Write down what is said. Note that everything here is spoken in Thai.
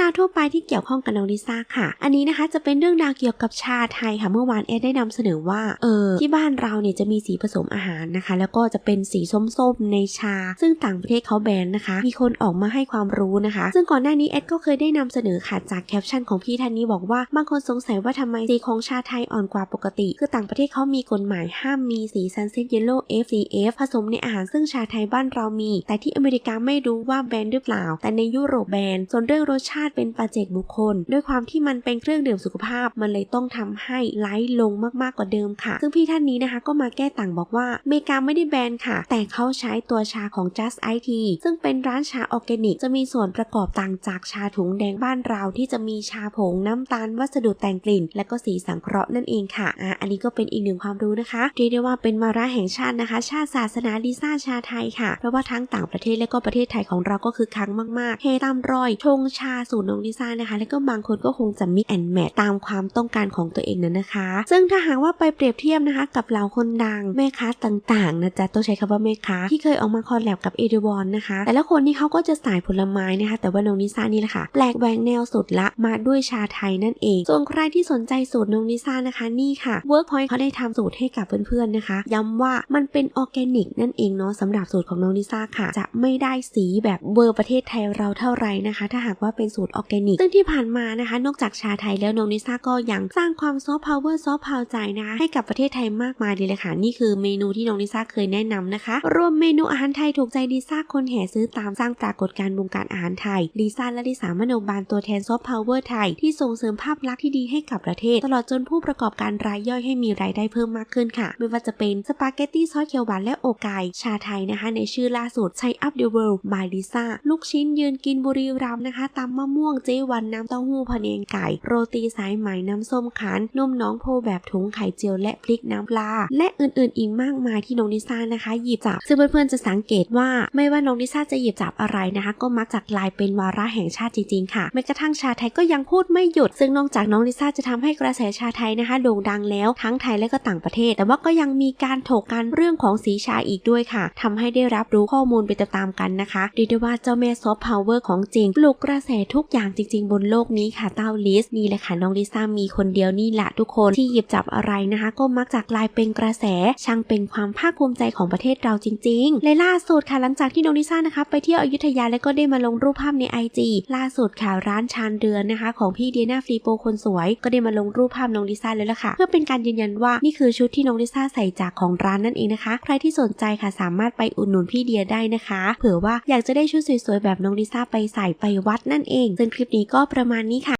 ราวทั่วไปที่เกี่ยวข้องกับน้องลิซ่าค่ะ อันนี้นะคะจะเป็นเรื่องราวเกี่ยวกับชาไทยค่ะเมื่อวานแอดได้นำเสนอว่าเออที่บ้านเราเนี่ยจะมีสีผสมอาหารนะคะ แล้วก็จะเป็นสีส้มๆในชา ซึ่งต่างประเทศเขาแบนนะคะ มีคนออกมาให้ความรู้นะคะ ซึ่งก่อนหน้านี้แอดก็เคยได้นำเสนอค่ะจากแคปชั่นของพี่ท่านนี้บอกว่าบางคนสงสัยว่าทำไมสีของชาไทยอ่อนกว่าปกติ คือต่างประเทศเขามีกฎหมายห้ามมีสี Sunset Yellow FCF ผสมในอาหารซึ่งชาไทยบ้านเรามี แต่ที่อเมริกาไม่รู้ว่าแบนหรือเปล่า แต่ในยุโรปแบนส่วนเรื่องรสชาติเป็นปัจเจกบุคคล ด้วยความที่มันเป็นเครื่องดื่มสุขภาพ มันเลยต้องทำให้ไลท์ลงมากๆกว่าเดิมค่ะ ซึ่งพี่ท่านนี้นะคะก็มาแก้ต่างบอกว่าเมกาไม่ได้แบนค่ะ แต่เขาใช้ตัวชาของ Just IT ซึ่งเป็นร้านชาออร์แกนิก จะมีส่วนประกอบต่างจากชาถุงแดงบ้านเราที่จะมีชาผงน้ำตาลวัสดุแต่งกลิ่น และก็สีสังเคราะห์นั่นเองค่ะอ่าอันนี้ก็เป็นอีกหนึ่งความรู้นะคะเรียกได้ว่าเป็นวาระแห่งชาตินะคะ ชาติศาสนาลิซ่าชาไทยค่ะเพราะว่าทั้งต่างประเทศและก็ประเทศไทยของเราก็คือคักมากๆเฮตามรอยชงชาสูตรน้องลิซ่านะคะ และก็บางคนก็คงจะมิกแอนแมทตามความต้องการของตัวเองนั้นนะคะ ซึ่งถ้าหากว่าไปเปรียบเทียบนะคะ กับเหล่าคนดังแม่ค้าต่างๆนะจ๊ะต้องใช้คำว่าแม่ค้าที่เคยออกมาคอลแลบกับเอเดวอนนะคะ แต่ละคนนี่เขาก็จะสายผลไม้นะคะ แต่ว่าน้องลิซ่านี่แหละค่ะแปลกแหวกแนวสุดละมาด้วยชาไทยนั่นเอง ส่วนใครที่สนใจสูตรน้องลิซ่านะคะนี่ค่ะ Workpoint เขาได้ทำสูตรให้กับเพื่อนๆนะคะ ย้ำว่ามันเป็นออร์แกนิกนั่นเองเนาะสำหรับสูตรของน้องลิซ่าค่ะ จะไม่ได้สีแบบเวอร์ประเทศไทยเราเท่าไหร่นะคะ ถ้าหากว่าเป็นสูตรออร์แกนิก ซึ่งที่ผ่านมานะคะ นอกจากชาไทยแล้วนงลิซ่าก็ยังสร้างความซอฟต์พาวเวอร์ซอฟต์พาวใจนะคะให้กับประเทศไทยมากมายเลยเลยค่ะ นี่คือเมนูที่นงลิซ่าเคยแนะนำนะคะ รวมเมนูอาหารไทยถูกใจลิซ่าคนแห่ซื้อตามสร้างปรากฏการณ์วงการอาหารไทยลิซ่าและลิสามโนบาลตัวแทนซอฟต์พาวเวอร์ไทยที่ส่งเสริมภาพลักษณ์ที่ดีให้กับประเทศ ตลอดจนผู้ประกอบการรายย่อยให้มีรายได้เพิ่มมากขึ้นค่ะ ไม่ว่าจะเป็นสปาเกตตี้ซอสเขียวหวานและโอกายชาไทยนะคะ ในชื่อล่าสุดใช้ Up the World by Lisa ลูกชิ้นยืนกินบุรีรัมนะคะตำมะม่วงเจวันน้ำเต้าหู้พะเนียงไก่ โรตีสายไหมน้ำส้มขันนมน้องโพแบบถุงไข่เจียวและพริกน้ำปลา และอื่นๆ อีกมากมายที่น้องลิซ่านะคะ หยิบจับ ซึ่งเพื่อนๆจะสังเกตว่าไม่ว่าน้องลิซ่าจะหยิบจับอะไรนะคะ ก็มักจะกลายเป็นวาระแห่งชาติจริงๆค่ะแม้กระทั่งชาไทยก็ยังพูดไม่หยุด ซึ่งนอกจากน้องลิซ่าจะทำให้กระแสชาไทยนะคะโด่งดังแล้วทั้งไทยและก็ต่างประเทศ แต่ว่าก็ยังมีการถกกันเรื่องของสีชาอีกด้วยค่ะทำให้ได้รับรู้ข้อมูลไปตามๆกันนะคะเรีได้ว่าเจ้าแม่ซอฟต์พาวเวอร์ของจริงปลุกกระแสทุกุกอย่างจริงๆ บนโลกนี้ค่ะเต้าลิสนี่แหละค่ะน้องลิซ่ามีคนเดียวนี่แหละทุกคนที่หยิบจับอะไรนะคะ ก็มักจะกลายเป็นกระแส ช่างเป็นความภาคภูมิใจของประเทศเราจริงๆและล่าสุดค่ะหลังจากที่น้องลิซ่านะคะไปเที่ยวอยุธยาแล้วก็ได้มาลงรูปภาพใน IG ล่าสุดค่ะร้านชานเดือนนะคะ ของพี่เดียนาฟรีโปคนสวย ก็ได้มาลงรูปภาพน้องลิซ่าแล้วล่ะค่ะ เพื่อเป็นการยืนยันว่านี่คือชุดที่น้องลิซ่าใส่จากของร้านนั่นเองนะคะ ใครที่สนใจค่ะสามารถไปอุดหนุนพี่เดียได้นะคะ เผื่อว่าอยากจะได้ชุดสวยๆแบบน้องลิซ่าไปใส่ไปวัดนั่นเองซึ่งคลิปนี้ก็ประมาณนี้ค่ะ